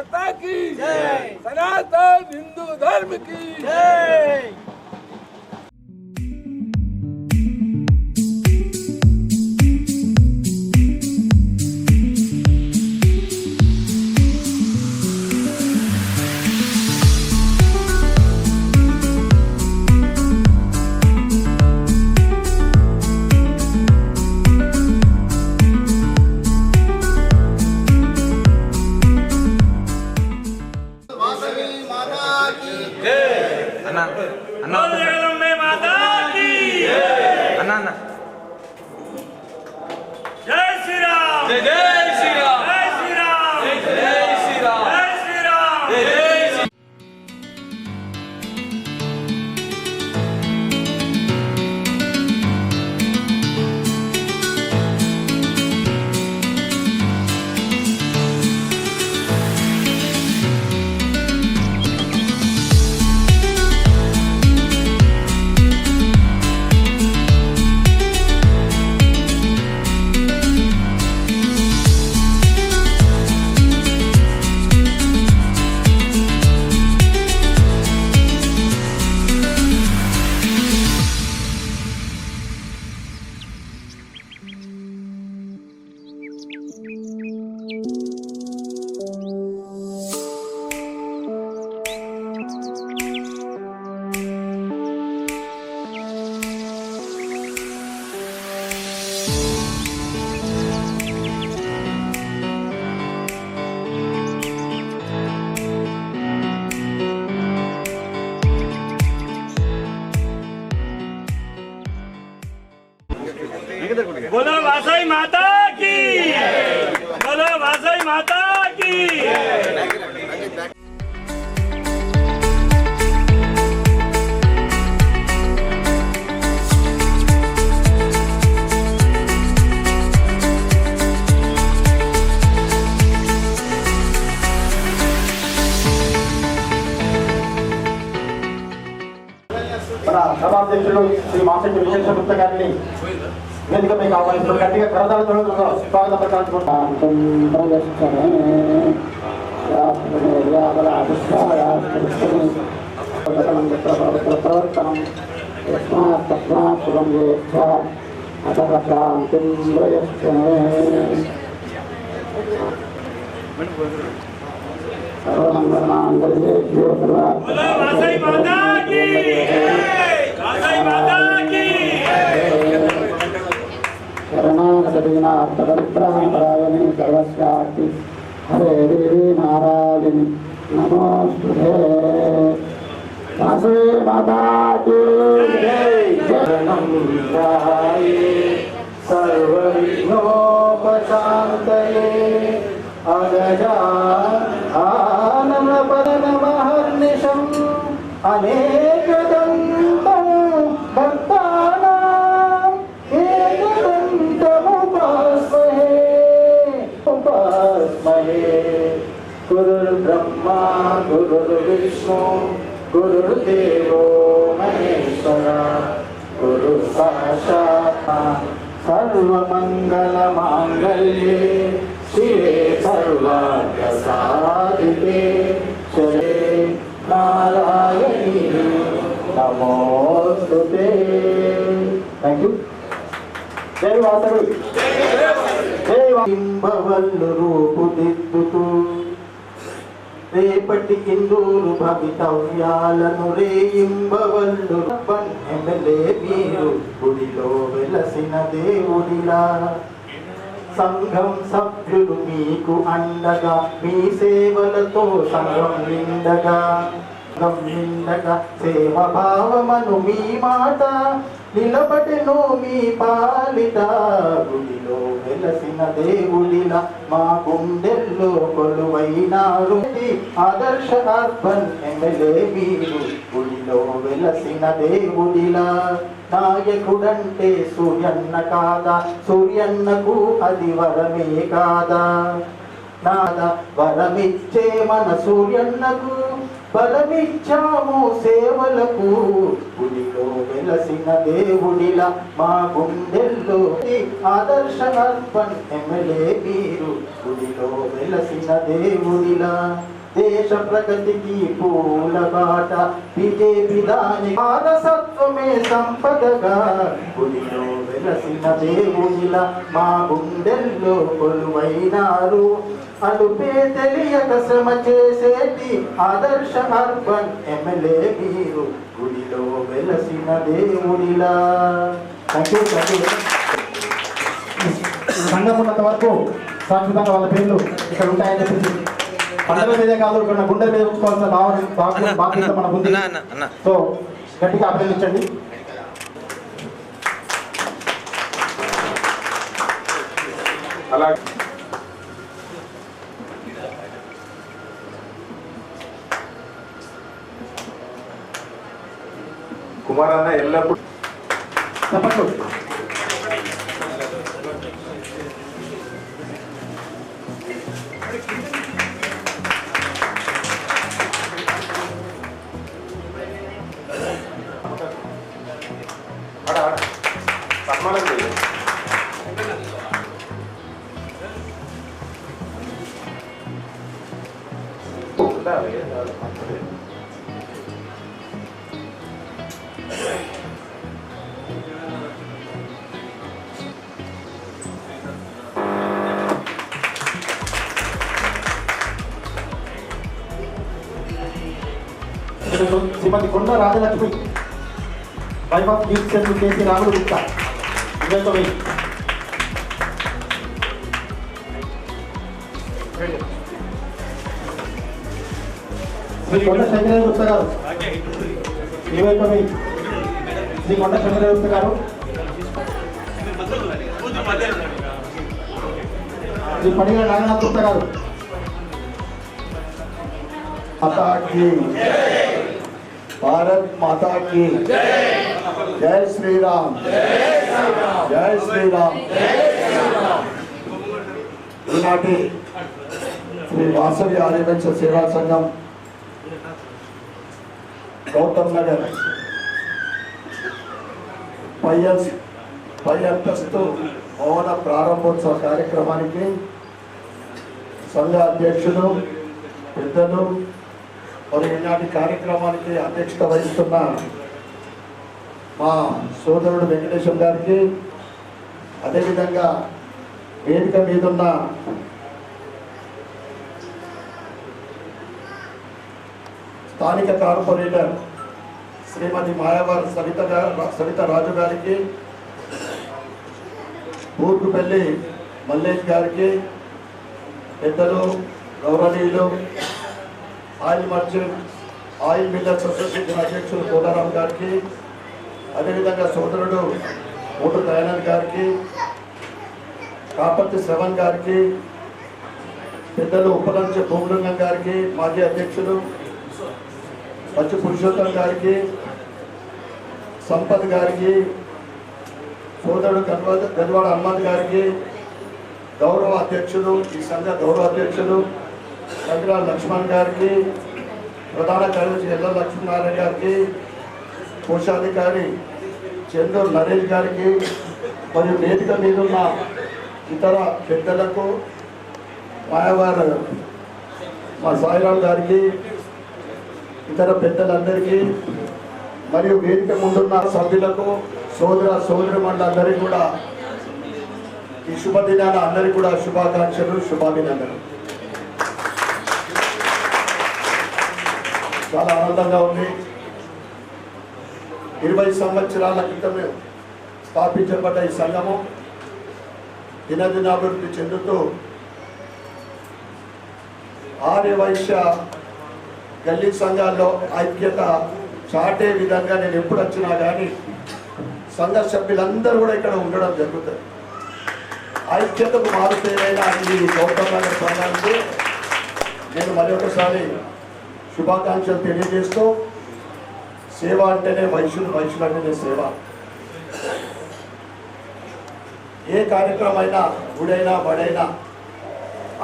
माता की। सनातन हिंदू धर्म की। जय। అన్న జగదంబే విశేష గుప్త గారిని వేదిక మీకు ఆహ్వానిస్తున్నారు గట్టిగా కరదాలతో స్వాగతం ప్రవర్తనం శుభం అతః శాంతిం సర్వమంగళమాంగళ్యే बोलो शरणागतदीनार्थपरित्राणपरायणे सर्वस्यार्ति हरे देवी नारायणि नमोस्तुते वासवे माता की जय शरणं ध्याये सर्वविघ्नोपशान्तये अगजा गुरुर्विष्णु गुरुर्देवो महेश्वर गुरु सर्वमङ्गलमाङ्गल्ये शिवे सर्वाङ्गसाधिके शिवे नारायणी नमोऽस्तु ते थैंक यू जय वासवी जय वासवी రేపటి కిందూరు భవితవ్యాలను రేయింబవల్లు ఎమ్మెల్యే మీరు గుడిలో వెలసిన దేవుడిలా సంఘం సభ్యులు మీకు అండగా మీ సేవలతో సంఘం నిండగా. సంఘం సేవ భావమను మీ మాట నిలబడెను మీ పాలిట గుడిలో వెలసిన దేవుడిన మా గుండెల్లో కొలువైనారు. ఆదర్శ అర్బన్ ఎమ్మెల్యే మీరు గుడిలో వెలసిన దేవుడిలా. నాయకుడంటే సూర్యన్న కాదా? సూర్యన్నకు అది వరమే కాదా? నాద? వరమిచ్చే మన సూర్యన్నకు బలమిచ్చాము సేవలకు. గుడిలో వెలసిన దేవుడిలా మా గుండెల్లో ఆదర్శ అర్పణ్ ఎమ్మెల్యే మీరు. గుడిలో వెలసిన దేవుడిలా దేశ ప్రగతికి పూల బాట బీజేపీ దాని మానసత్వమే సంపదగా. గుడిలో వెలసిన దేవునిలా మా గుండెల్లో కొలువైనారు. అలుపే తెలియక శ్రమ చేసేటి ఆదర్శ అర్బన్ ఎమ్మెల్యే మీరు గుడిలో వెలసిన దేవుడిలా. థ్యాంక్ యూ థ్యాంక్ యూ సంఘం ఉన్నంత వరకు శాశ్వతంగా వాళ్ళ పేర్లు ఇక్కడ ఉంటాయని చెప్పేసి. పండుగ మీదే కాదు ఇక్కడ గుండె మీద ఉంచుకోవాల్సిన భావన బాధ్యత మనకు ఉంది అన్న అన్న. సో గట్టిగా అభినందించండి. అలాగే. ಕುಮಾರಣ್ಣ ಎಲ್ಲ support Srimathi Konda Rajalakshmi. Wife of chief secretary KC Ramulu Gupta ఇరవై శ్రీ కొండ శంకరయ్య గుప్తా గారు. ఇరవై ఒక్క శ్రీ కొండ శంకరయ్య గుప్తా గారు. శ్రీ పడిగల నాగనాథ్ గుప్తా గారు. మాతా భారత్ మాతాకి జై శ్రీరామ్ జై శ్రీరామ్ ఈనాటి శ్రీ వాసవి ఆర్యవంశ సేవా సంఘం గౌతమ్ నగర్ పై పై అంతస్తు భవన ప్రారంభోత్సవ కార్యక్రమానికి సంఘ అధ్యక్షుడు పెద్దలు మరి ఈనాటి కార్యక్రమానికి అధ్యక్షత వహిస్తున్న మా సోదరుడు వెంకటేశ్వర గారికి అదేవిధంగా వేదిక మీదున్న స్థానిక కార్పొరేటర్ శ్రీమతి మాయావారి సవిత గారు సవిత రాజు గారికి ఊర్కుపల్లి మల్లేష్ గారికి పెద్దలు గౌరవనీయులు oil merchant oil millers association అధ్యక్షులు కోదారాం గారికి అదేవిధంగా సోదరుడు మూటు దయానంద్ గారికి కాపర్తి శ్రవణ్ గారికి పెద్దలు ఉపలంచ భూమలింగం గారికి మాజీ అధ్యక్షులు పచ్చి పురుషోత్తం గారికి సంపత్ గారికి సోదరుడు గన్వాడ గన్వాడ హనుమంత్ గారికి గౌరవ అధ్యక్షులు ఈ సంఘ గౌరవ అధ్యక్షులు సంగ్రా లక్ష్మణ్ గారికి ప్రధాన కార్యదర్శి ఎల్ల లక్ష్మీనారాయణ గారికి కోశాధికారి చందూర్ నరేష్ గారికి మరియు వేదిక మీద ఉన్న ఇతర పెద్దలకు మాయవారు మా సాయిరామ్ గారికి ఇతర పెద్దలందరికీ మరియు వేదిక ముందున్న సభ్యులకు సోదర సోదరి మండలందరికీ కూడా ఈ శుభదినాన అందరికీ కూడా శుభాకాంక్షలు శుభాభినందనలు. చాలా ఆనందంగా ఉంది. ఇరవై సంవత్సరాల క్రితమే స్థాపించబడ్డ ఈ సంఘము దినదినాభివృద్ధి చెందుతూ ఆర్యవైశ్య గల్లీ సంఘాల్లో ఐక్యత చాటే విధంగా నేను ఎప్పుడు వచ్చినా కానీ సంఘ సభ్యులందరూ కూడా ఇక్కడ ఉండడం జరుగుతుంది. ఐక్యతకు మారుతేనైనా అది గౌతమ్ నగర్ సంఘానికి నేను మరొకసారి శుభాకాంక్షలు తెలియజేస్తూ సేవ అంటేనే వైశ్యులు వైశ్యులు అంటేనే సేవ. ఏ కార్యక్రమైనా గుడైనా బడైనా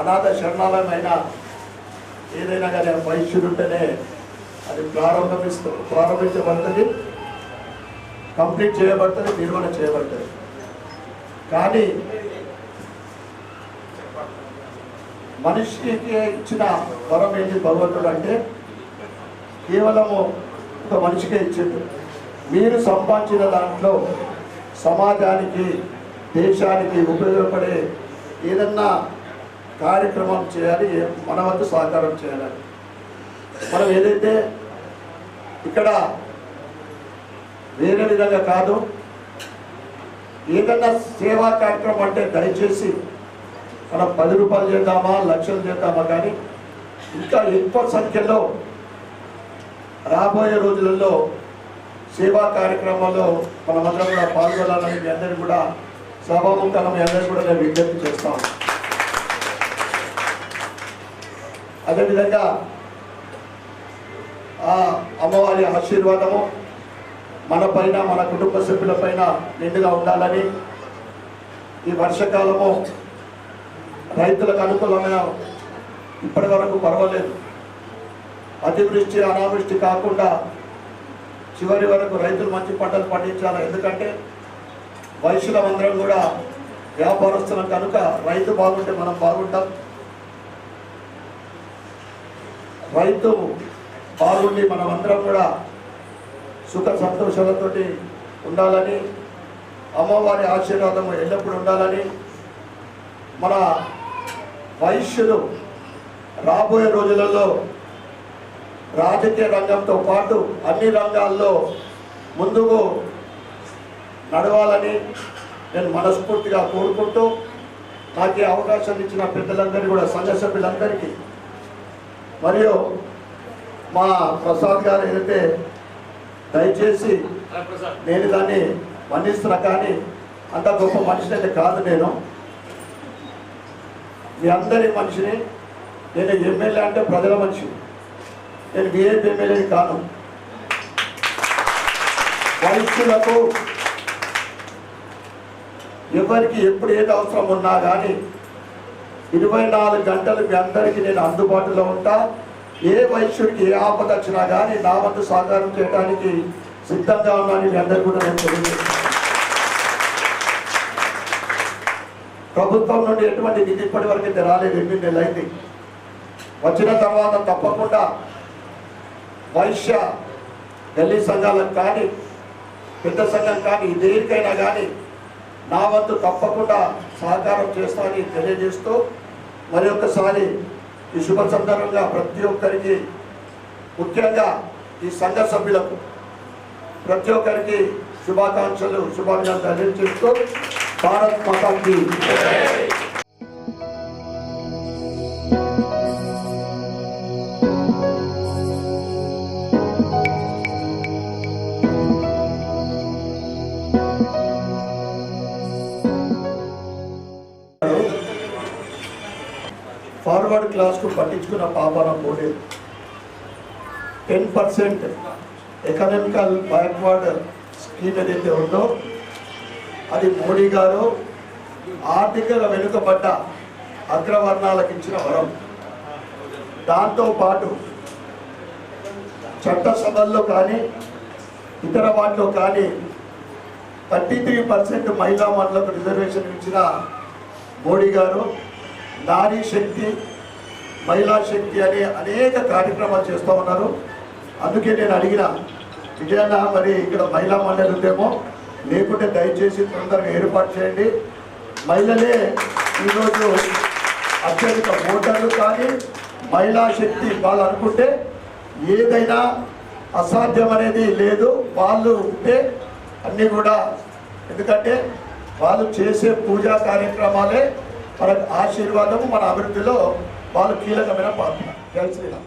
అనాథ శరణాలయమైనా ఏదైనా కానీ వైశ్యుడు ఉంటేనే అది ప్రారంభిస్తూ ప్రారంభించబడుతుంది కంప్లీట్ చేయబడుతుంది నిర్వహణ చేయబడుతుంది. కానీ మనిషికి ఇచ్చిన వరం ఏంటి భగవంతుడు అంటే కేవలము ఒక మనిషికే ఇచ్చింది. మీరు సంపాదించిన దాంట్లో సమాజానికి దేశానికి ఉపయోగపడే ఏదన్నా కార్యక్రమం చేయాలి మన వంతు సహకారం చేయాలి. మనం ఏదైతే ఇక్కడ వేరే విధంగా కాదు ఏదన్నా సేవా కార్యక్రమం అంటే దయచేసి మనం పది రూపాయలు చేద్దామా లక్షలు చేద్దామా కానీ ఇంకా ఎక్కువ సంఖ్యలో రాబోయే రోజులలో సేవా కార్యక్రమాల్లో మనమందరం కూడా పాల్గొనాలని మీ అందరికీ కూడా సభాముఖంగా మీ అందరికీ కూడా నేను విజ్ఞప్తి చేస్తాం అదేవిధంగా ఆ అమ్మవారి ఆశీర్వాదము మన పైన మన కుటుంబ సభ్యుల పైన నిండుగా ఉండాలని ఈ వర్షకాలము రైతులకు అనుకూలమైన ఇప్పటి వరకు పర్వాలేదు. అతివృష్టి అనావృష్టి కాకుండా చివరి వరకు రైతులు మంచి పంటలు పండించాలి. ఎందుకంటే వైశ్యులమందరం కూడా వ్యాపారస్తులం కనుక రైతు బాగుంటే మనం బాగుంటాం. రైతు బాగుండి మనమందరం కూడా సుఖ సంతోషాలతోటి ఉండాలని అమ్మవారి ఆశీర్వాదము ఎల్లప్పుడూ ఉండాలని మన వైశ్యులు రాబోయే రోజులలో రాజకీయ రంగంతో పాటు అన్ని రంగాల్లో ముందుకు నడవాలని నేను మనస్ఫూర్తిగా కోరుకుంటూ నాకు అవకాశం ఇచ్చిన పెద్దలందరికీ కూడా సంఘ సభ్యులందరికీ మరియు మా ప్రసాద్ గారు ఏదైతే దయచేసి నేను దాన్ని మన్నిస్తున్నా కానీ అంత గొప్ప మనిషిని అయితే కాదు నేను. మీ అందరి మనిషిని నేను ఎమ్మెల్యే అంటే ప్రజల మనిషి నేను బీజేపీ ఎమ్మెల్యేని కాను వయస్సులకు ఎవరికి ఎప్పుడు ఏది అవసరం ఉన్నా కానీ ఇరవై నాలుగు గంటలు మీ అందరికీ నేను అందుబాటులో ఉంటా. ఏ వైశ్యుడికి ఏ ఆపద వచ్చినా కానీ నా వంతు సహకారం చేయడానికి సిద్ధంగా ఉన్నాను మీ అందరు కూడా నేను తెలియజేస్తాను ప్రభుత్వం నుండి ఎటువంటి నిధి ఇప్పటి వరకు అయితే రాలేదు ఎనిమిది వచ్చిన తర్వాత తప్పకుండా వైశ్య ఢిల్లీ సంఘాలకు కానీ పెద్ద సంఘం కానీ దేనికైనా కానీ నా వంతు తప్పకుండా సహకారం చేస్తానని తెలియజేస్తూ మరి ఒక్కసారి ఈ శుభ సందర్భంగా ప్రతి ఒక్కరికి ముఖ్యంగా ఈ సంఘ సభ్యులకు ప్రతి ఒక్కరికి శుభాకాంక్షలు శుభాకాంక్షలు తెలియజేస్తూ భారత్ మాతాకి ఫార్వర్డ్ క్లాస్కు పట్టించుకున్న పాపన పోలేదు ten percent economical backward scheme ఏదైతే ఉందో అది మోడీ గారు ఆర్థికంగా వెనుకబడ్డ అగ్రవర్ణాలకు ఇచ్చిన వరం. దాంతో పాటు చట్టసభల్లో కానీ ఇతర వాటిలో కానీ థర్టీ త్రీ పర్సెంట్ మహిళా మండలకు రిజర్వేషన్ ఇచ్చిన మోడీ గారు నారీ శక్తి మహిళా శక్తి అనే అనేక కార్యక్రమాలు చేస్తూ ఉన్నారు. అందుకే నేను అడిగిన విజయన్న మరి ఇక్కడ మహిళా మండలి ఉందేమో? లేకుంటే దయచేసి తొందరగా ఏర్పాటు చేయండి. మహిళలే ఈరోజు అత్యధిక ఓటర్లు కానీ మహిళా శక్తి వాళ్ళు అనుకుంటే ఏదైనా అసాధ్యం అనేది లేదు. వాళ్ళు ఉంటే అన్నీ కూడా ఎందుకంటే వాళ్ళు చేసే పూజా కార్యక్రమాలే మన ఆశీర్వాదము మన అభివృద్ధిలో వాళ్ళు కీలకమైన పాత్ర. జై శ్రీరామ్.